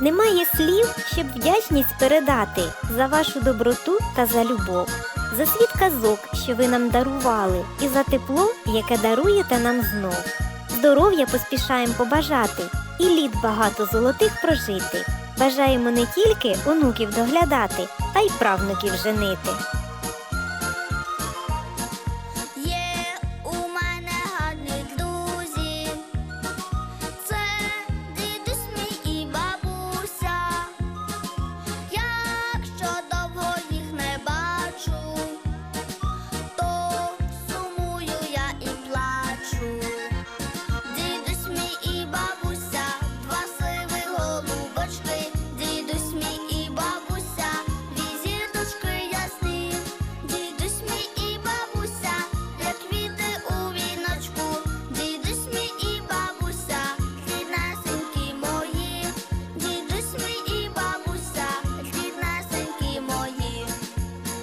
Немає слів, щоб вдячність передати за вашу доброту та за любов, за світ казок, що ви нам дарували, і за тепло, яке даруєте нам знов. Здоров'я поспішаємо побажати, і літ багато золотих прожити. Бажаємо не тільки онуків доглядати, та й правнуків женити. much.